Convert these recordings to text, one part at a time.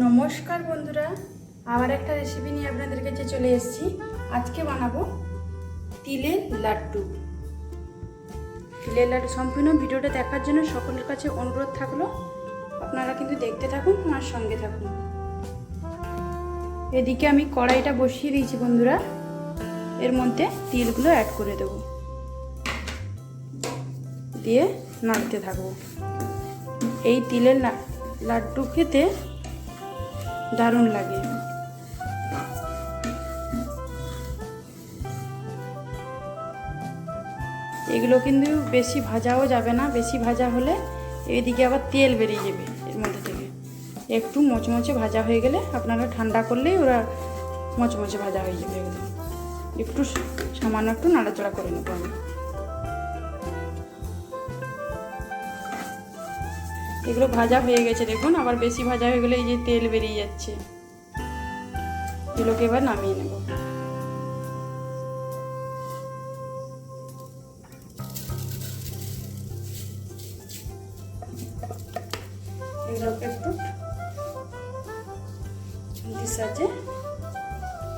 নমস্কার বন্ধুরা, আবার একটা রেসিপি নিয়ে আপনাদের কাছে চলে এসেছি। আজকে বানাবো তিলের লাড্ডু। তিলের লাড্ডু সম্পূর্ণ ভিডিওটা দেখার জন্য সকলের কাছে অনুরোধ থাকল। আপনারা কিন্তু দেখতে থাকুন, আমার সঙ্গে থাকুন। এদিকে আমি কড়াইটা বসিয়ে দিয়েছি বন্ধুরা। এর মধ্যে তিলগুলো অ্যাড করে দেবো। দিয়ে নাড়তে থাকব। এই তিলের লাড্ডু খেতে দারুণ লাগে। এগুলো কিন্তু বেশি ভাজাও যাবে না, বেশি ভাজা হলে এদিকে আবার তেল বেরিয়ে যাবে এর মধ্যে থেকে। একটু মচমচে ভাজা হয়ে গেলে আপনারা ঠান্ডা করলেই ওরা মচমচে ভাজা হয়ে যাবে একটু সামান্য একটু নাড়াচাড়া করে নেব আমি এগুলো ভাজা হয়ে গেছে, দেখুন। আবার বেশি ভাজা হয়ে গেলে এই যে তেল বেরিয়ে যাচ্ছে। এগুলোকে এবার নামিয়ে নেব। এগুলোকে একটু সাহায্যে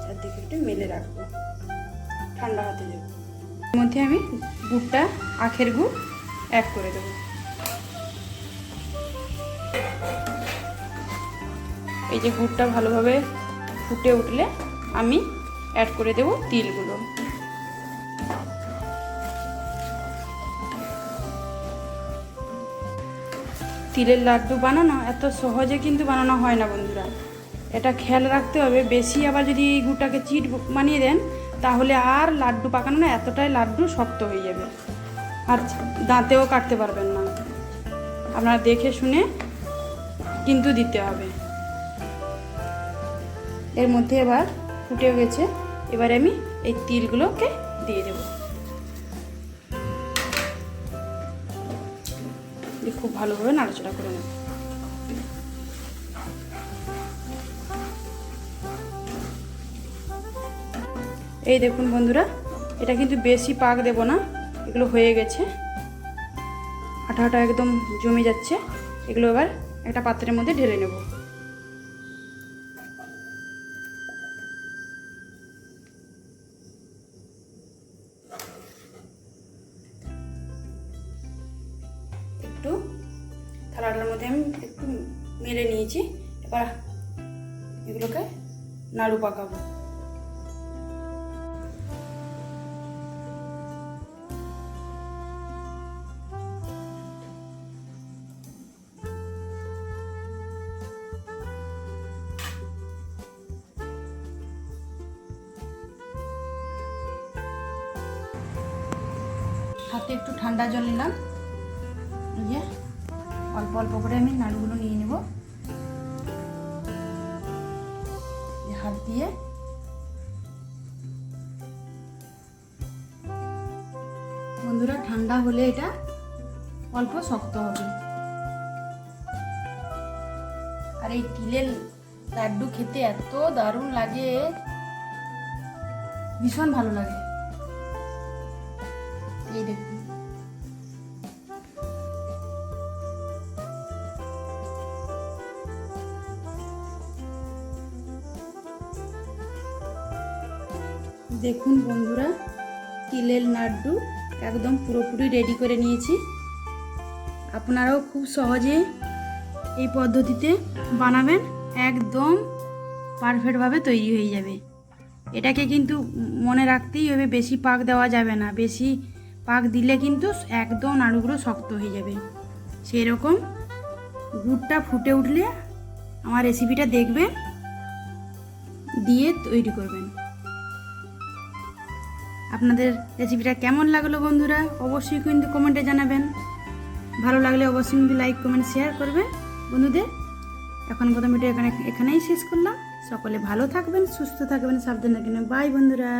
চারদিকে একটু মেলে রাখব। ঠান্ডা হাতে দেবো। এর মধ্যে আমি গুড়টা, আখের গুড় অ্যাড করে দেবো। এই যে গুড়টা ভালোভাবে ফুটে উঠলে আমি অ্যাড করে দেব তিলগুলো। তিলের লাড্ডু বানানো এত সহজে কিন্তু বানানো হয় না বন্ধুরা। এটা খেয়াল রাখতে হবে, বেশি আবার যদি এই গুড়টাকে চিট বানিয়ে দেন, তাহলে আর লাড্ডু পাকানো না, এতটাই লাড্ডু শক্ত হয়ে যাবে। আর দাঁতেও কাটতে পারবেন না। আপনারা দেখে শুনে কিন্তু দিতে হবে। এর মধ্যে এবার ফুটে গেছে। এবার আমি এই তিলগুলোকে দিয়ে দেব। খুব ভালোভাবে নাড়াচাড়া করে নেব। এই দেখুন বন্ধুরা, এটা কিন্তু বেশি পাক দেব না, এগুলো হয়ে গেছে। আটা একদম জমে যাচ্ছে, এগুলো এবার একটা পাত্রের মধ্যে ঢেলে নেব। থালাটার মধ্যে আমি একটু মেলে নিয়েছি। এবার এগুলোকে নাড়ু পাকাবো। হাতে একটু ঠান্ডা জল নিলাম। এই যে অল্প অল্প করে আমি নাড়ুগুলো নিয়ে নেব। হাত দিয়ে। বন্ধুরা, ঠান্ডা হলে এটা অল্প শক্ত হবে। আর এই তিলের লাড্ডু খেতে এত দারুণ লাগে। ভীষণ ভালো লাগে। এই দেখুন। দেখুন বন্ধুরা, তিলের লাড্ডু একদম পুরোপুরি রেডি করে নিয়েছি। আপনারাও খুব সহজে এই পদ্ধতিতে বানাবেন, একদম পারফেক্টভাবে তৈরি হয়ে যাবে। এটাকে কিন্তু মনে রাখতেই হবে, বেশি পাক দেওয়া যাবে না। বেশি পাক দিলে কিন্তু একদম নাড়ুগুলো শক্ত হয়ে যাবে। সেই রকম গুড়টা ফুটে উঠলে আমার রেসিপিটা দেখবেন, দিয়ে তৈরি করবেন। আপনাদের রেসিপিটা কেমন লাগল বন্ধুরা? অবশ্যই কিন্তু কমেন্টে জানাবেন। ভালো লাগলে অবশ্যই কিন্তু লাইক কমেন্ট শেয়ার করবে। বন্ধুদের, এখন প্রথম ভিডিও এখানে এখানেই শেষ করলাম। সকলে ভালো থাকবেন, সুস্থ থাকবেন, সাবধানে কিনে বাই বন্ধুরা।